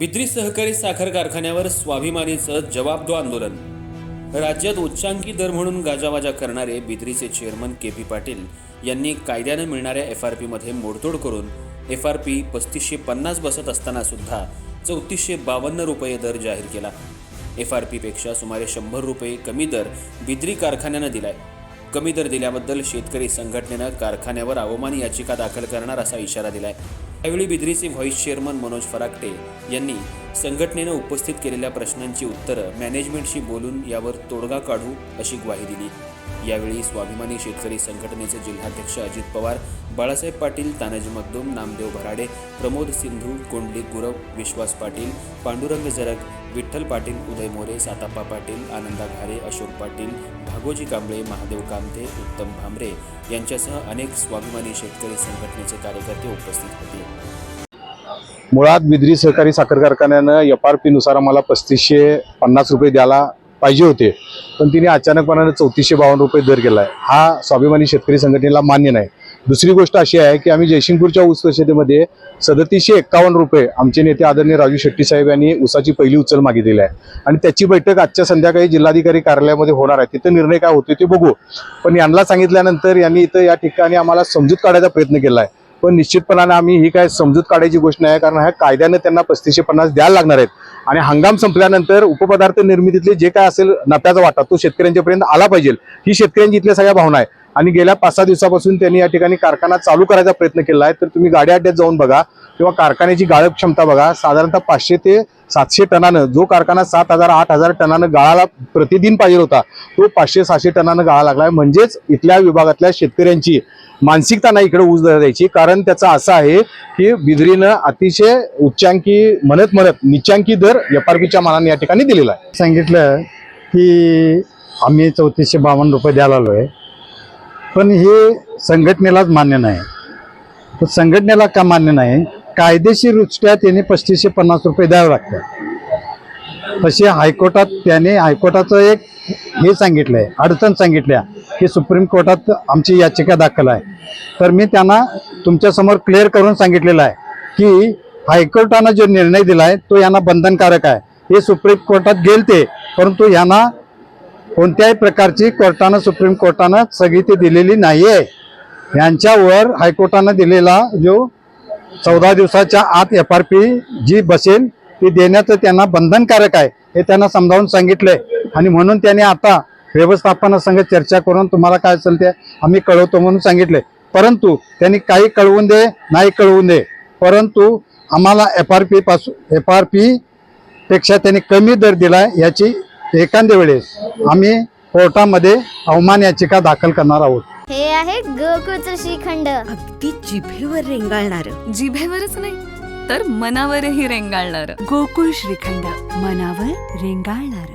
बिद्री सहकारी साखर कारखान्यावर स्वाभिमानीचं जवाबदो आंदोलन. राज्यात उच्चांकी दर म्हणून गाजावाजा करणारे बिद्रीचे चेअरमन के पी पाटील यांनी कायद्यानं मिळणाऱ्या एफ आर पीमध्ये मोडतोड करून एफ आर पी पस्तीसशे पन्नास बसत असताना सुद्धा चौतीसशे बावन्न रुपये दर जाहीर केला. एफ आर पीपेक्षा सुमारे शंभर रुपये कमी दर बिद्री कारखान्यानं दिलाय. कमी दर दिल्याबद्दल शेतकरी संघटनेनं कारखान्यावर अवमान याचिका दाखल करणार असा इशारा दिलाय. यावेळी बिद्रीचे व्हाईस चेअरमन मनोज फराकटे यांनी संघटनेनं उपस्थित केलेल्या प्रश्नांची उत्तरं मॅनेजमेंटशी बोलून यावर तोडगा काढू अशी ग्वाही दिली. यावेळी स्वाभिमानी शेतकरी संघटनेचे जिल्हाध्यक्ष अजित पवार बाळासाहेब पाटील तानाजी मगदूम नामदेव भराडे प्रमोद सिंधू कोंडली गुरव विश्वास पाटील पांडुरंग जरग विठ्ठल पाटील उदय मोरे साताप्पा पाटील आनंदा घारे अशोक पाटील भागोजी कांबळे महादेव कामते उत्तम भामरे यांच्यासह अनेक स्वाभिमानी शेतकरी संघटनेचे कार्यकर्ते उपस्थित होते. मुळात बिद्री सहकारी साखर कारखान्यानं एफ आर पी नुसार आम्हाला पस्तीसशे पन्नास रुपये द्यायला पाहिजे होते. पण तिने अचानकपणाने चौतीसशे बावन्न रुपये दर केला आहे हा स्वाभिमानी शेतकरी संघटनेला मान्य नाही. दुसरी गोष्ट अशी आहे की आम्ही जयसिंगपूरच्या ऊस परिषदेमध्ये सदतीसशे एक्कावन्न रुपये आमचे नेते आदरणीय राजू शेट्टी साहेब यांनी ऊसाची पहिली उचल मागितलेली आहे. आणि त्याची बैठक आजच्या संध्याकाळी जिल्हाधिकारी कार्यालयामध्ये होणार आहे. तिथं निर्णय काय होतो ते बघू. पण यांना सांगितल्यानंतर यांनी इथं या ठिकाणी आम्हाला समजूत काढायचा प्रयत्न केला आहे पण निश्चितपणाने आम्ही ही काय समजूत काढायची गोष्ट नाही कारण ह्या कायद्यानं त्यांना पस्तीसशे पन्नास द्यायला लागणार आहेत. आणि हंगाम संपल्यानंतर उपपदार्थ निर्मितीतले जे काय असेल नफ्याचा वाटा तो शेतकऱ्यांच्यापर्यंत आला पाहिजे. ही शेतकऱ्यांची इथल्या सगळ्या भावना आहे. आणि गेल्या पाच सहा दिवसापासून त्यांनी या ठिकाणी कारखाना चालू करायचा प्रयत्न केला आहे. तर तुम्ही गाड्या अड्ड्यात जाऊन बघा किंवा कारखान्याची गाळप क्षमता बघा. साधारणतः पाचशे ते सातशे टनानं जो कारखाना सात हजार आठ हजार टनानं गाळाला प्रतिदिन पाहिजे होता तो पाचशे सहाशे टनानं गाळा लागलाय म्हणजेच इथल्या विभागातल्या शेतकऱ्यांची मानसिकता नाही इकडे ऊस द्यायची कारण त्याचं असं आहे की बिजरीनं अतिशय उच्चांकी म्हणत म्हणत निच्चांकी दर एफ आर पीच्या मानाने या ठिकाणी दिलेला आहे. सांगितलं की आम्ही चौतीसशे बावन्न रुपये द्यायला आलो आहे पण हे संघटनेलाच मान्य नाही. तर संघटनेला का मान्य नाही? कायदेशीरदृष्ट्या त्याने पस्तीसशे पन्नास रुपये द्यावे लागतात. तसे हायकोर्टात त्याने हायकोर्टाचं एक हे सांगितलं आहे अडचण सांगितल्या की सुप्रीम कोर्टात आमची याचिका दाखल आहे. तर मी त्यांना तुमच्यासमोर क्लिअर करून सांगितलेलं आहे की हायकोर्टानं जो निर्णय दिला आहे तो यांना बंधनकारक आहे. हे सुप्रीम कोर्टात गेल ते परंतु यांना कोणत्याही प्रकारची कोर्टानं सुप्रीम कोर्टानं स्थगिती दिलेली नाही आहे यांच्यावर हायकोर्टानं दिलेला जो चौदा दिवसाच्या आत एफ आर पी जी बसेल ती देण्याचं त्यांना बंधनकारक आहे हे त्यांना समजावून सांगितलंय. आणि म्हणून त्यांनी आता व्यवस्थापनासंग चर्चा करून तुम्हाला काय असेल ते आम्ही कळवतो म्हणून सांगितले परंतु त्यांनी काही कळवून दे नाही कळवून दे. परंतु आम्हाला एफ आर पी पासून एफ आर पी पेक्षा त्यांनी कमी दर दिला याची एखाद्या वेळेस आम्ही कोर्टामध्ये अवमान याचिका दाखल करणार आहोत. हे आहे गोकुळचं श्रीखंड. अगदी जिभेवर रेंगाळणार. जिभेवरच नाही तर मनावरही रेंगाळणार. गोकुळ श्रीखंड मनावर रेंगाळणार.